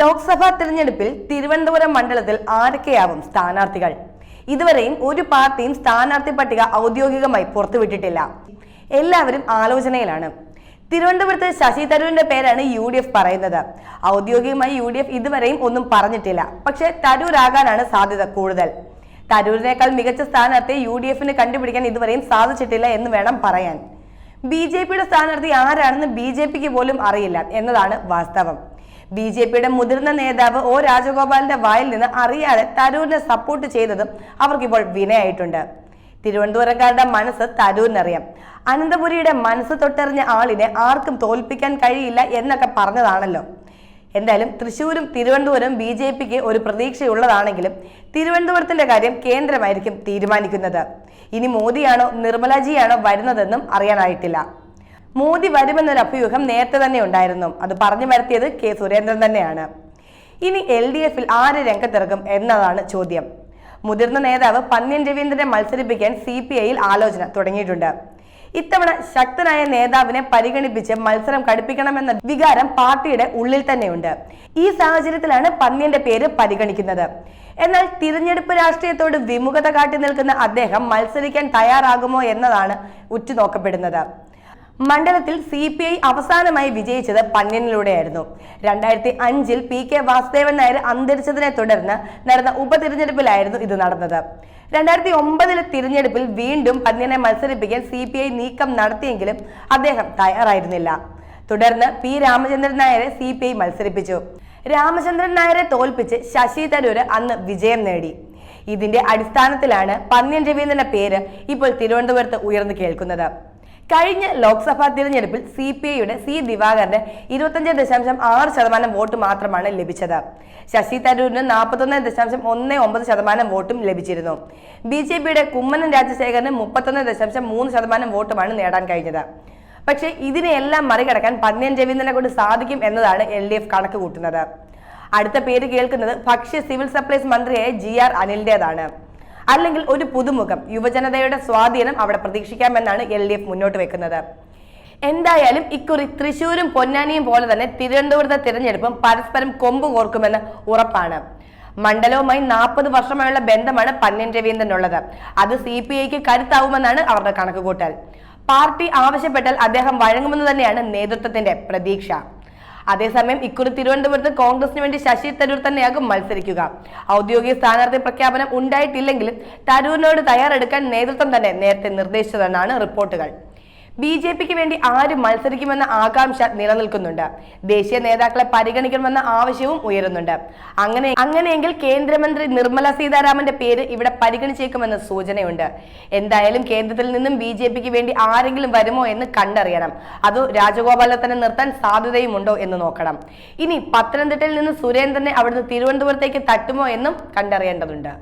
ലോക്സഭാ തിരഞ്ഞെടുപ്പിൽ തിരുവനന്തപുരം മണ്ഡലത്തിൽ ആരൊക്കെയാവും സ്ഥാനാർത്ഥികൾ? ഇതുവരെയും ഒരു പാർട്ടിയും സ്ഥാനാർത്ഥി പട്ടിക ഔദ്യോഗികമായി പുറത്തുവിട്ടിട്ടില്ല. എല്ലാവരും ആലോചനയിലാണ്. തിരുവനന്തപുരത്ത് ശശി തരൂരിന്റെ പേരാണ് യു ഡി എഫ് പറയുന്നത്. ഔദ്യോഗികമായി യു ഡി എഫ് ഇതുവരെയും ഒന്നും പറഞ്ഞിട്ടില്ല. പക്ഷെ തരൂരാകാനാണ് സാധ്യത കൂടുതൽ. തരൂരിനേക്കാൾ മികച്ച സ്ഥാനാർത്ഥിയെ യു ഡി എഫിന് കണ്ടുപിടിക്കാൻ ഇതുവരെയും സാധിച്ചിട്ടില്ല എന്ന് വേണം പറയാൻ. ബി ജെ പിയുടെ സ്ഥാനാർത്ഥി ആരാണെന്ന് ബി ജെ പിക്ക് പോലും അറിയില്ല എന്നതാണ് വാസ്തവം. ബി ജെ പിയുടെ മുതിർന്ന നേതാവ് ഒ രാജഗോപാലിന്റെ വായിൽ നിന്ന് അറിയാതെ തരൂരിനെ സപ്പോർട്ട് ചെയ്തതും അവർക്കിപ്പോൾ വിനയായിട്ടുണ്ട്. തിരുവനന്തപുരക്കാരുടെ മനസ്സ് തരൂരിനറിയാം. അനന്തപുരിയുടെ മനസ്സ് തൊട്ടറിഞ്ഞ ആളിനെ ആർക്കും തോൽപ്പിക്കാൻ കഴിയില്ല എന്നൊക്കെ പറഞ്ഞതാണല്ലോ. എന്തായാലും തൃശ്ശൂരും തിരുവനന്തപുരം ബി ജെ പിക്ക് ഒരു പ്രതീക്ഷയുള്ളതാണെങ്കിലും തിരുവനന്തപുരത്തിന്റെ കാര്യം കേന്ദ്രമായിരിക്കും തീരുമാനിക്കുന്നത്. ഇനി മോദിയാണോ നിർമ്മലാജിയാണോ വരുന്നതെന്നും അറിയാനായിട്ടില്ല. മോദി വരുമെന്നൊരു അഭ്യൂഹം നേരത്തെ തന്നെ ഉണ്ടായിരുന്നു. അത് പറഞ്ഞു വരുത്തിയത് കെ സുരേന്ദ്രൻ തന്നെയാണ്. ഇനി എൽ ഡി എഫിൽ ആര് രംഗത്തിറക്കും എന്നതാണ് ചോദ്യം. മുതിർന്ന നേതാവ് പന്ന്യൻ രവീന്ദ്രനെ മത്സരിപ്പിക്കാൻ സി പി ഐയിൽ ആലോചന തുടങ്ങിയിട്ടുണ്ട്. ഇത്തവണ ശക്തനായ നേതാവിനെ പരിഗണിപ്പിച്ച് മത്സരം കടുപ്പിക്കണമെന്ന വികാരം പാർട്ടിയുടെ ഉള്ളിൽ തന്നെയുണ്ട്. ഈ സാഹചര്യത്തിലാണ് പന്ന്യന്റെ പേര് പരിഗണിക്കുന്നത്. എന്നാൽ തിരഞ്ഞെടുപ്പ് രാഷ്ട്രീയത്തോട് വിമുഖത കാട്ടി നിൽക്കുന്ന അദ്ദേഹം മത്സരിക്കാൻ തയ്യാറാകുമോ എന്നതാണ് ഉറ്റുനോക്കപ്പെടുന്നത്. മണ്ഡലത്തിൽ സി പി ഐ അവസാനമായി വിജയിച്ചത് പന്ന്യനിലൂടെയായിരുന്നു. രണ്ടായിരത്തി അഞ്ചിൽ പി കെ വാസുദേവൻ നായർ അന്തരിച്ചതിനെ തുടർന്ന് നടന്ന ഉപതിരഞ്ഞെടുപ്പിലായിരുന്നു ഇത് നടന്നത്. രണ്ടായിരത്തി ഒമ്പതിലെ തിരഞ്ഞെടുപ്പിൽ വീണ്ടും പന്ന്യനെ മത്സരിപ്പിക്കാൻ സി നീക്കം നടത്തിയെങ്കിലും അദ്ദേഹം തയ്യാറായിരുന്നില്ല. തുടർന്ന് പി രാമചന്ദ്രൻ നായരെ സി പി ഐ മത്സരിപ്പിച്ചു. രാമചന്ദ്രൻ നായരെ തോൽപ്പിച്ച് ശശി തരൂര് അന്ന് വിജയം നേടി. ഇതിന്റെ അടിസ്ഥാനത്തിലാണ് പന്ന്യൻ രവീന്ദ്രന്റെ പേര് ഇപ്പോൾ തിരുവനന്തപുരത്ത് ഉയർന്നു കേൾക്കുന്നത്. കഴിഞ്ഞ ലോക്സഭാ തിരഞ്ഞെടുപ്പിൽ സി പി ഐയുടെ സി ദിവാകരന് ഇരുപത്തഞ്ച് ദശാംശം ആറ് ശതമാനം വോട്ട് മാത്രമാണ് ലഭിച്ചത്. ശശി തരൂരിന് നാൽപ്പത്തൊന്ന് ദശാംശം ഒന്ന് ഒമ്പത് ശതമാനം വോട്ടും ലഭിച്ചിരുന്നു. ബി ജെ പിയുടെ കുമ്മനം രാജശേഖരന് മുപ്പത്തൊന്ന് ദശാംശം മൂന്ന് ശതമാനം വോട്ടുമാണ് നേടാൻ കഴിഞ്ഞത്. പക്ഷേ ഇതിനെയെല്ലാം മറികടക്കാൻ പന്ന്യൻ രവീന്ദ്രനെ കൊണ്ട് സാധിക്കും എന്നതാണ് എൽ ഡി എഫ് കണക്ക് കൂട്ടുന്നത്. അടുത്ത പേര് കേൾക്കുന്നത് ഭക്ഷ്യ സിവിൽ സപ്ലൈസ് മന്ത്രിയായ ജി ആർ അനിലിന്റേതാണ്. അല്ലെങ്കിൽ ഒരു പുതുമുഖം. യുവജനതയുടെ സ്വാധീനം അവിടെ പ്രതീക്ഷിക്കാമെന്നാണ് എൽ ഡി എഫ് മുന്നോട്ട് വെക്കുന്നത്. എന്തായാലും ഇക്കുറി തൃശൂരും പൊന്നാനിയും പോലെ തന്നെ തിരുവനന്തപുരത്തെ തിരഞ്ഞെടുപ്പും പരസ്പരം കൊമ്പ് കോർക്കുമെന്ന് ഉറപ്പാണ്. മണ്ഡലവുമായി നാൽപ്പത് വർഷമായുള്ള ബന്ധമാണ് പന്നൻ രവീന്ദ്രനുള്ളത്. അത് സി പി ഐക്ക് കരുത്താവുമെന്നാണ് അവരുടെ കണക്കുകൂട്ടൽ. പാർട്ടി ആവശ്യപ്പെട്ടാൽ അദ്ദേഹം വഴങ്ങുമെന്ന് തന്നെയാണ് നേതൃത്വത്തിന്റെ പ്രതീക്ഷ. അതേസമയം ഇക്കുറി തിരുവനന്തപുരത്ത് കോൺഗ്രസിന് വേണ്ടി ശശി തരൂർ തന്നെയാകും മത്സരിക്കുക. ഔദ്യോഗിക സ്ഥാനാർത്ഥി പ്രഖ്യാപനം ഉണ്ടായിട്ടില്ലെങ്കിലും തരൂരിനോട് തയ്യാറെടുക്കാൻ നേതൃത്വം തന്നെ നേരത്തെ നിർദ്ദേശിച്ചതെന്നാണ് റിപ്പോർട്ടുകൾ. ബി ജെ പിക്ക് വേണ്ടി ആര് മത്സരിക്കുമെന്ന ആകാംക്ഷ നിലനിൽക്കുന്നുണ്ട്. ദേശീയ നേതാക്കളെ പരിഗണിക്കണമെന്ന ആവശ്യവും ഉയരുന്നുണ്ട്. അങ്ങനെ അങ്ങനെയെങ്കിൽ കേന്ദ്രമന്ത്രി നിർമ്മല സീതാരാമന്റെ പേര് ഇവിടെ പരിഗണിച്ചേക്കുമെന്ന സൂചനയുണ്ട്. എന്തായാലും കേന്ദ്രത്തിൽ നിന്നും ബി ജെ പിക്ക് വേണ്ടി ആരെങ്കിലും വരുമോ എന്ന് കണ്ടറിയണം. അത് രാജഗോപാലിനെ തന്നെ നിർത്താൻ സാധ്യതയുമുണ്ടോ എന്ന് നോക്കണം. ഇനി പത്തനംതിട്ടയിൽ നിന്ന് സുരേന്ദ്രനെ അവിടുന്ന് തിരുവനന്തപുരത്തേക്ക് തട്ടുമോ എന്നും കണ്ടറിയേണ്ടതുണ്ട്.